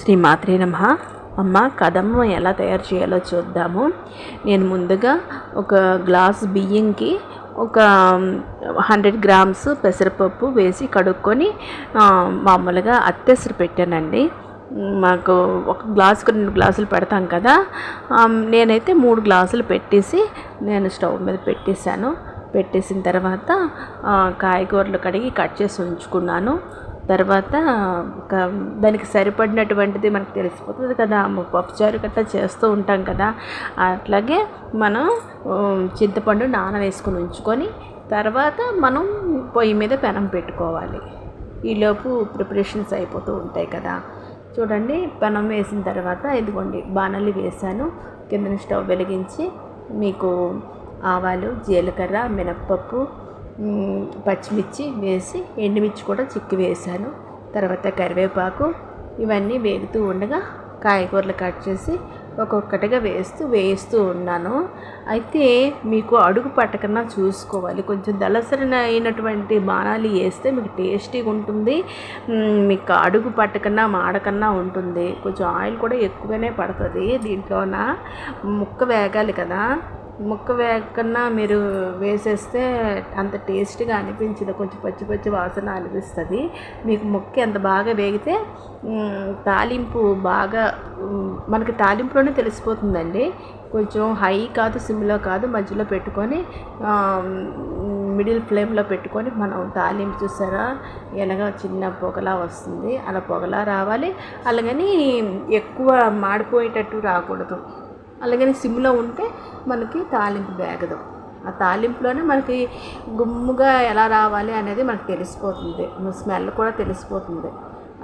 శ్రీ మాత్రే నమ. అమ్మ కదమ్మ ఎలా తయారు చేయాలో చూద్దాము. నేను ముందుగా ఒక గ్లాస్ బియ్యంకి ఒక హండ్రెడ్ గ్రామ్స్ పెసరపప్పు వేసి కడుక్కొని మామూలుగా అత్తెసరు పెట్టానండి. మాకు ఒక గ్లాసుకు రెండు గ్లాసులు పెడతాం కదా. నేనైతే మూడు గ్లాసులు పెట్టేసి నేను స్టవ్ మీద పెట్టేశాను. పెట్టేసిన తర్వాత కాయగూరలు కడిగి కట్ చేసి ఉంచుకున్నాను. తర్వాత ఒక దానికి సరిపడినటువంటిది మనకు తెలిసిపోతుంది కదా పప్పుచారు గట్రా చేస్తూ ఉంటాం కదా. అట్లాగే మనం చింతపండు నానవేసుకుని ఉంచుకొని తర్వాత మనం పొయ్యి మీద పెనం పెట్టుకోవాలి. ఈలోపు ప్రిపరేషన్స్ అయిపోతూ ఉంటాయి కదా. చూడండి పెనం వేసిన తర్వాత ఇదిగోండి బాణలి వేసాను కింద స్టవ్ వెలిగించి మీకు ఆవాలు జీలకర్ర మినప్పప్పు పచ్చిమిర్చి వేసి ఎండుమిర్చి కూడా చిక్కి వేసాను. తర్వాత కరివేపాకు ఇవన్నీ వేగుతూ ఉండగా కాయగూరలు కట్ చేసి ఒక్కొక్కటిగా వేస్తూ వేస్తూ ఉన్నాను. అయితే మీకు అడుగు పట్టకన్నా చూసుకోవాలి. కొంచెం దళసరిన అయినటువంటి బాణాలు వేస్తే మీకు టేస్టీగా ఉంటుంది. మీకు అడుగు పట్టకన్నా మాడకన్నా ఉంటుంది. కొంచెం ఆయిల్ కూడా ఎక్కువనే పడుతుంది దీంట్లోన? ముక్క వేగాలి కదా. ముక్క వేయకుండా మీరు వేసేస్తే అంత టేస్ట్గా అనిపించదు. కొంచెం పచ్చి పచ్చి వాసన అనిపిస్తుంది. మీకు ముక్క ఎంత బాగా వేగితే తాలింపు బాగా మనకి తాలింపులోనే తెలిసిపోతుందండి. కొంచెం హై కాదు సిమ్లో కాదు మధ్యలో పెట్టుకొని మిడిల్ ఫ్లేమ్లో పెట్టుకొని మనం తాలింపు చూసారా? ఎలాగ చిన్న పొగలా వస్తుంది. అలా పొగలా రావాలి. అలాగని ఎక్కువ మాడిపోయేటట్టు రాకూడదు. అలాగని సిమ్లో ఉంటే మనకి తాలింపు వేగదు. ఆ తాలింపులోనే మనకి గుమ్ముగా ఎలా రావాలి అనేది మనకు తెలిసిపోతుంది. స్మెల్ కూడా తెలిసిపోతుంది.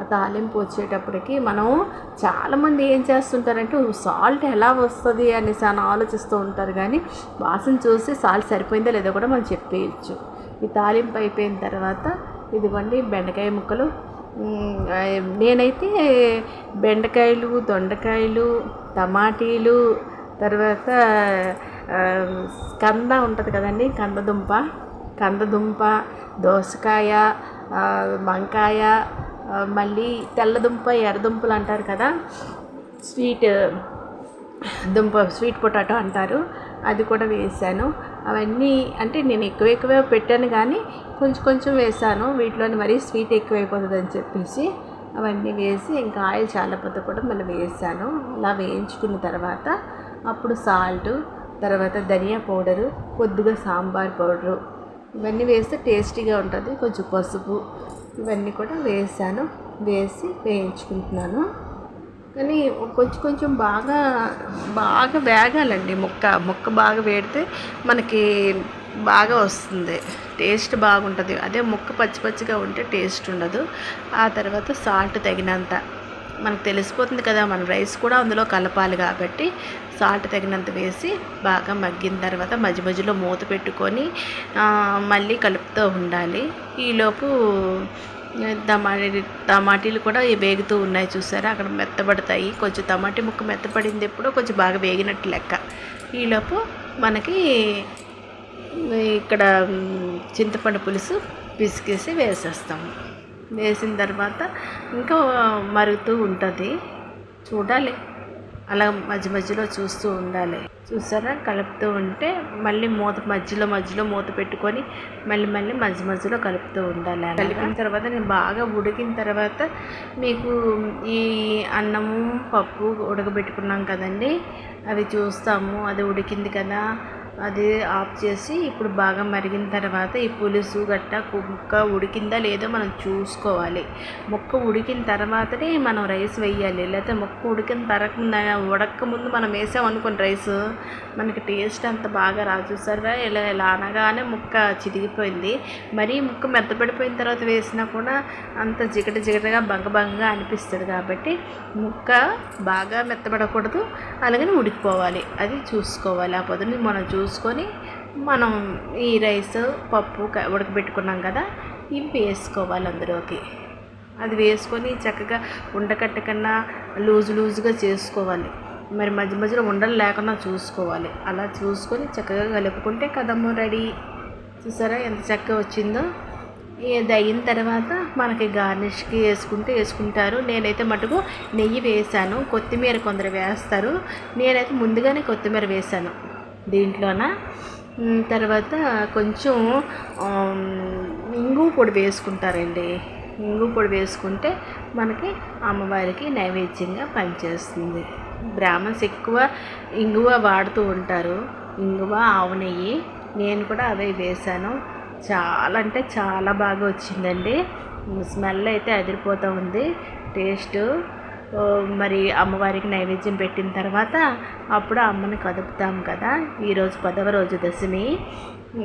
ఆ తాలింపు వచ్చేటప్పటికి మనం చాలామంది ఏం చేస్తుంటారంటే సాల్ట్ ఎలా వస్తుంది? అనేసి అని ఆలోచిస్తూ ఉంటారు. కానీ వాసన చూసి సాల్ట్ సరిపోయిందో లేదో కూడా మనం చెప్పేయచ్చు. ఈ తాలింపు అయిపోయిన తర్వాత ఇదిగోండి బెండకాయ ముక్కలు. నేనైతే బెండకాయలు దొండకాయలు టమాటీలు తర్వాత కంద ఉంటుంది కదండి కందదుంప. కందదుంప దోసకాయ వంకాయ మళ్ళీ తెల్లదుంప ఎర్రదుంపలు అంటారు కదా. స్వీట్ దుంప స్వీట్ పొటాటో అంటారు. అది కూడా వేసాను. అవన్నీ అంటే నేను ఎక్కువ ఎక్కువ పెట్టాను కానీ కొంచెం కొంచెం వేసాను. వీటిలోని మరీ స్వీట్ ఎక్కువైపోతుంది అని చెప్పేసి అవన్నీ వేసి ఇంకా ఆయిల్ చాలా పెద్ద కూడా మళ్ళీ వేసాను. అలా వేయించుకున్న తర్వాత అప్పుడు సాల్ట్ తర్వాత ధనియా పౌడరు కొద్దిగా సాంబార్ పౌడరు. ఇవన్నీ వేస్తే టేస్టీగా ఉంటుంది. కొంచెం పసుపు ఇవన్నీ కూడా వేసాను. వేసి వేయించుకుంటున్నాను. కానీ కొంచెం కొంచెం బాగా బాగా వేగాలండి. ముక్క ముక్క బాగా వేడితే మనకి బాగా వస్తుంది. టేస్ట్ బాగుంటుంది. అదే ముక్క పచ్చి పచ్చిగా ఉంటే టేస్ట్ ఉండదు. ఆ తర్వాత సాల్ట్ తగినంత మనకు తెలిసిపోతుంది కదా మన రైస్ కూడా అందులో కలపాలి కాబట్టి సాల్ట్ తగినంత వేసి బాగా మగ్గిన తర్వాత మధ్య మధ్యలో మూత పెట్టుకొని మళ్ళీ కలుపుతూ ఉండాలి. ఈలోపు టమాటీ టమాటీలు కూడా వేగుతూ ఉన్నాయి చూసారా? అక్కడ మెత్తబడతాయి. కొంచెం టమాటీ ముక్క మెత్తపడింది ఎప్పుడో కొంచెం బాగా వేగినట్టు లెక్క. ఈలోపు మనకి ఇక్కడ చింతపండు పులుసు పిసికేసి వేసేస్తాము. వేసిన తర్వాత ఇంకా మరుగుతూ ఉంటుంది. చూడాలి. అలా మధ్య మధ్యలో చూస్తూ ఉండాలి. చూసారా? కలుపుతూ ఉంటే మళ్ళీ మూత మధ్యలో మధ్యలో మూత పెట్టుకొని మళ్ళీ మళ్ళీ మధ్య మధ్యలో కలుపుతూ ఉండాలి కలిపిన తర్వాత నేను బాగా ఉడికిన తర్వాత మీకు ఈ అన్నము పప్పు ఉడకబెట్టుకున్నాం కదండి. అవి చూస్తాము. అది ఉడికింది కదా. అది ఆఫ్ చేసి ఇప్పుడు బాగా మరిగిన తర్వాత ఈ పులుసు గట్ట ముక్క ఉడికిందా లేదో మనం చూసుకోవాలి. ముక్క ఉడికిన తర్వాతనే మనం రైస్ వేయాలి. లేకపోతే ముక్క ఉడికిన తర్వాత ఉడక ముందు మనం వేసామనుకోండి రైస్ మనకి టేస్ట్ అంత బాగా రాదు. చూసారా ఇలా ఇలా అనగానే ముక్క చిదిగిపోయింది. మరీ ముక్క మెత్తపడిపోయిన తర్వాత వేసినా కూడా అంత జిగట జిగటగా బంగబంగగా అనిపిస్తుంది కాబట్టి ముక్క బాగా మెత్తబడకూడదు అలాగని ఉడికిపోవాలి. అది చూసుకోవాలి. ఆ పొద్దుని మనం చూసుకొని మనం ఈ రైస్ పప్పు ఉడకబెట్టుకున్నాం కదా ఇవి వేసుకోవాలి అందులోకి. అది వేసుకొని చక్కగా ఉండకట్ట కన్నా లూజు లూజుగా చేసుకోవాలి. మరి మధ్య మధ్యలో ఉండలు లేకుండా చూసుకోవాలి. అలా చూసుకొని చక్కగా కలుపుకుంటే కదమ్మ రెడీ. చూసారా ఎంత చక్కగా వచ్చిందో? ఇది అయిన తర్వాత మనకి గార్నిష్కి వేసుకుంటే వేసుకుంటారు. నేనైతే మటుకు నెయ్యి వేసాను. కొత్తిమీర కొందరు వేస్తారు. నేనైతే ముందుగానే కొత్తిమీర వేసాను. దీంట్లోన? తర్వాత కొంచెం ఇంగు పొడి వేసుకుంటారండి. ఇంగు పొడి వేసుకుంటే మనకి అమ్మవారికి నైవేద్యంగా పనిచేస్తుంది. బ్రాహ్మణ్స్ ఎక్కువ ఇంగువ వాడుతూ ఉంటారు. ఇంగువ ఆవు నెయ్యి నేను కూడా అవే వేశాను. చాలా అంటే చాలా బాగా వచ్చిందండి. స్మెల్ అయితే అదిరిపోతూ ఉంది. టేస్ట్ మరి అమ్మవారికి నైవేద్యం పెట్టిన తర్వాత అప్పుడు అమ్మని కదుపుతాం కదా. ఈరోజు పదవ రోజు దశమి.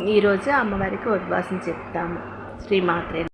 ఈరోజు అమ్మవారికి ఉద్వాసం చెప్తాము. శ్రీమాత్రే